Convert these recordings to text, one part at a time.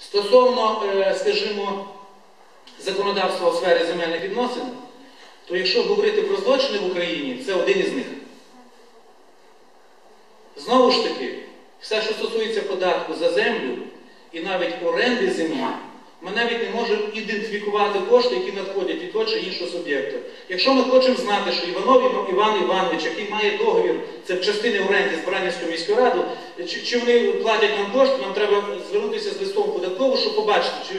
Стосовно, е, скажімо, законодавства у сфері земельних відносин, то якщо говорити про злочини в Україні, це один із них. Знову ж таки, все, що стосується податку за землю і навіть оренди землі, ми навіть не можемо ідентифікувати кошти, які надходять від того чи іншого суб'єкта. Якщо ми хочемо знати, що Іванов Іван- Іван Іванович, який має договір, це частини оренди з Бранівською міською радою, чи, чи вони платять нам кошти, нам треба звернутися з листом податкову, щоб побачити, чи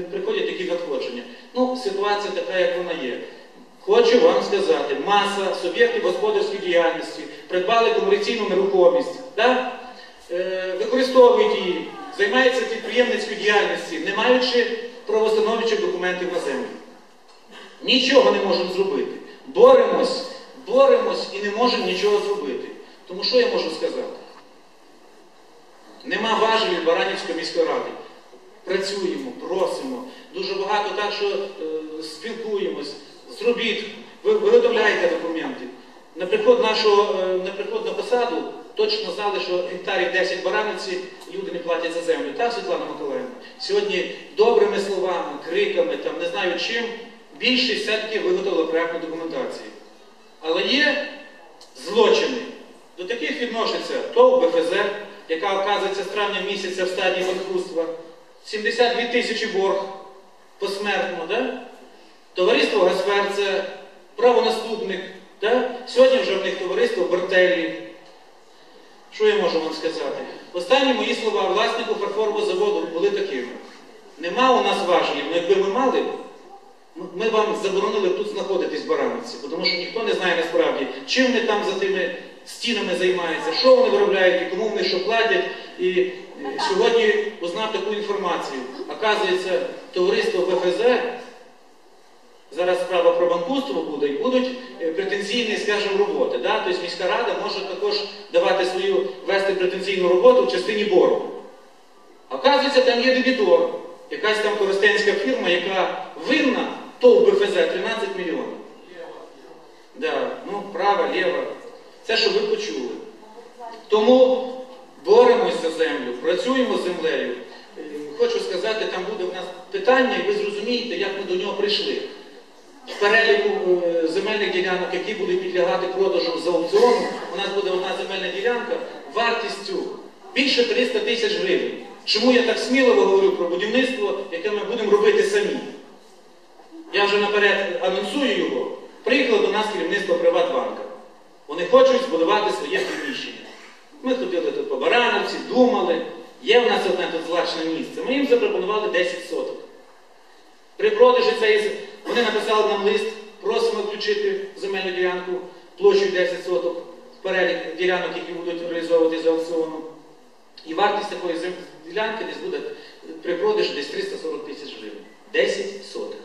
приходять такі надходження. Ну, ситуація така, як вона є. Хочу вам сказати, маса суб'єктів господарської діяльності придбали комерційну нерухомість, да? е, використовують її, займаються підприємницькою діяльністю, не маючи правостановчих документів на землю. Нічого не можемо зробити. Боремось, боремось і не можемо нічого зробити. Тому що я можу сказати? Нема важелів Баранівської міської ради. Працюємо, просимо. Дуже багато так, що е, спілкуємось. Зробіть, ви виготовляєте документи. На приход, нашого, е, на приход на посаду точно знали, що гектарів 10 бараниці люди не платять за землю. Так, Світлана Миколаївна? Сьогодні добрими словами, криками, там, не знаю чим, більшість все-таки виготовила проєктну документацію. Але є злочини. До таких відноситься ТОВ БФЗ, яка оказується з травня місяця в стадії банкрутства, 72 тисячі борг посмертно, да? товариство Гасфер це правонаступник. Да? Сьогодні вже в них товариство Бартелі. Що я можу вам сказати? Останні мої слова власнику фарфорового заводу були такими. Нема у нас важелів, але якби ми мали, ми вам заборонили тут знаходитись в Барановці, тому що ніхто не знає насправді, чим вони там за тими стінами займаються, що вони виробляють і кому вони що платять. І е, сьогодні узнав таку інформацію. Оказується, товариство БФЗ, зараз справа про банкрутство буде, і будуть е, претензійні, скажімо, роботи. Да? Тобто міська рада може також давати свою, вести претензійну роботу в частині боргу. Оказується, там є дебітор, якась там користенська фірма, яка винна ТОВ БФЗ 13 мільйонів. Да, ну, права, ліва. Це, що ви почули. Тому боремось за землю, працюємо з землею. Е, Хочу сказати, там буде у нас питання, і ви зрозумієте, як ми до нього прийшли. Переліку е, земельних ділянок, які будуть підлягати продажу з аукціону, у нас буде одна земельна ділянка вартістю більше 300 тисяч гривень. Чому я так сміливо говорю про будівництво, яке ми будемо робити самі? Я вже наперед анонсую його. Приїхало до нас керівництво Приватбанка. Вони хочуть збудувати своє приміщення. Ми ходили тут по Барановці, думали, є в нас одне тут злачне місце. Ми їм запропонували 10 соток. При продажі цієї вони написали нам лист, просимо включити земельну ділянку площею 10 соток перелік ділянок, які будуть реалізовувати з аукціону. І вартість такої ділянки десь буде при продажі десь 340 тисяч гривень. 10 соток.